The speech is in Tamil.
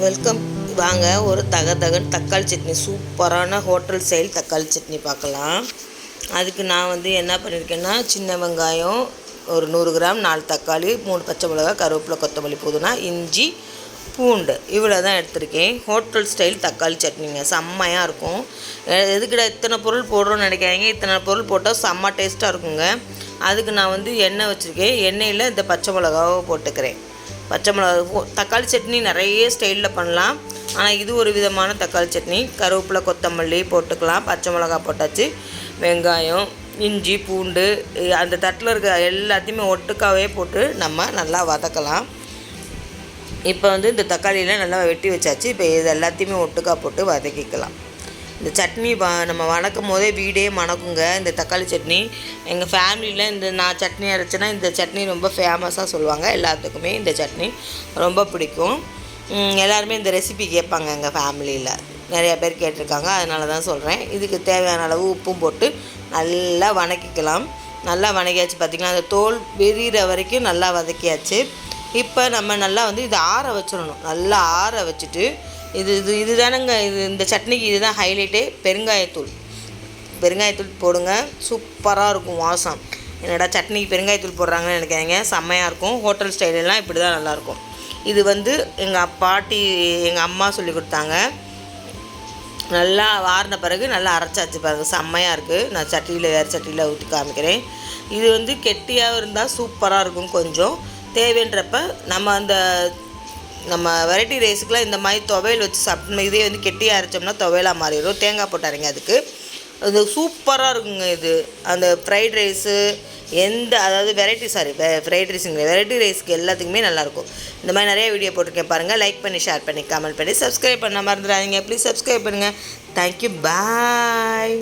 வெல்கம் வாங்க ஒரு தக தகன் தக்காளி சட்னி. சூப்பரான ஹோட்டல் ஸ்டைல் தக்காளி சட்னி பார்க்கலாம். அதுக்கு நான் வந்து என்ன பண்ணியிருக்கேன்னா சின்ன வெங்காயம் ஒரு நூறு கிராம் நாலு தக்காளி மூணு பச்சை மிளகா கருவேப்பிலை கொத்தமல்லி புதினா இஞ்சி பூண்டு. இவ்வளோ தான் எடுத்திருக்கேன். ஹோட்டல் ஸ்டைல் தக்காளி சட்னிங்க. செம்மையாக இருக்கும். எதுக்கிட இத்தனை பொருள் போடுறோன்னு நினைக்காதீங்க. இத்தனை பொருள் போட்டால் செம்ம டேஸ்ட்டாக இருக்குங்க. அதுக்கு நான் வந்து எண்ணெய் வச்சுருக்கேன். எண்ணெயில் இந்த பச்சை மிளகாவை போட்டுக்கிறேன். பச்சை மிளகா தக்காளி சட்னி நிறைய ஸ்டைலில் பண்ணலாம். ஆனால் இது ஒரு விதமான தக்காளி சட்னி. கருவேப்பிலை கொத்தமல்லி போட்டுக்கலாம். பச்சை மிளகா போட்டாச்சு. வெங்காயம் இஞ்சி பூண்டு அந்த தட்டில் இருக்க எல்லாத்தையுமே ஒட்டுக்காவே போட்டு நம்ம நல்லா வதக்கலாம். இப்போ வந்து இந்த தக்காளியெலாம் நல்லா வெட்டி வச்சாச்சு. இப்போ இது எல்லாத்தையுமே ஒட்டுக்கா போட்டு வதக்கிக்கலாம். இந்த சட்னி வ நம்ம வணக்கும் போதே வீடே மணக்குங்க இந்த தக்காளி சட்னி. எங்கள் ஃபேமிலியில் இந்த நான் சட்னி அரைச்சேன்னா இந்த சட்னி ரொம்ப ஃபேமஸாக சொல்லுவாங்க எல்லாத்துக்குமே இந்த சட்னி ரொம்ப பிடிக்கும். எல்லாருமே இந்த ரெசிபி கேட்பாங்க எங்கள் ஃபேமிலியில் நிறைய பேர் கேட்டிருக்காங்க அதனால தான் சொல்கிறேன் இதுக்கு தேவையான அளவு உப்பும் போட்டு நல்லா வணக்கிக்கலாம். நல்லா வணக்கியாச்சு பார்த்திங்கன்னா அந்த தோல் விரிகிற வரைக்கும் நல்லா வதக்கியாச்சு. இப்போ நம்ம நல்லா வந்து இதை ஆற வச்சிடணும். நல்லா ஆற வச்சுட்டு இது இது இதுதானங்க இது இந்த சட்னிக்கு இதுதான் ஹைலைட்டே பெருங்காயத்தூள். பெருங்காயத்தூள் போடுங்க. சூப்பராக இருக்கும் வாசம். என்னடா சட்னிக்கு பெருங்காயத்தூள் போடுறாங்கன்னு நினைக்காதீங்க. செம்மையாக இருக்கும். ஹோட்டல் ஸ்டைலெல்லாம் இப்படி தான் நல்லாயிருக்கும் இது வந்து எங்கள் பாட்டி எங்கள் அம்மா சொல்லி கொடுத்தாங்க. நல்லா வாரின பிறகு நல்லா அரைச்சாச்சு பாருங்கள் செம்மையாக இருக்குது நான் சட்டியில் வேறு சட்டியில் ஊற்றி காமிக்கிறேன். இது வந்து கெட்டியாக இருந்தால் சூப்பராக இருக்கும் கொஞ்சம். தேவைன்றப்ப நம்ம அந்த நம்ம வெரைட்டி ரைஸுக்குலாம் இந்த மாதிரி துவையல் வச்சு சாப்பிட்டோம் இதே வந்து கெட்டியாக அரைச்சோம்னா துவையலாக மாறிடும். தேங்காய் போட்டாருங்க அதுக்கு. அது சூப்பராக இருக்குங்க இது. அந்த ஃப்ரைட் ரைஸு எந்த அதாவது வெரைட்டி சாரி ஃப்ரைட் ரைஸுங்க வெரைட்டி ரைஸ்க்கு எல்லாத்துக்குமே நல்லாயிருக்கும் இந்த மாதிரி நிறைய வீடியோ போட்டிருக்கேன் பாருங்கள் லைக் பண்ணி ஷேர் பண்ணி கமெண்ட் பண்ணி சப்ஸ்கிரைப் பண்ண மறந்துடாதீங்க. ப்ளீஸ் சப்ஸ்கிரைப் பண்ணுங்கள் தேங்க்யூ பாய்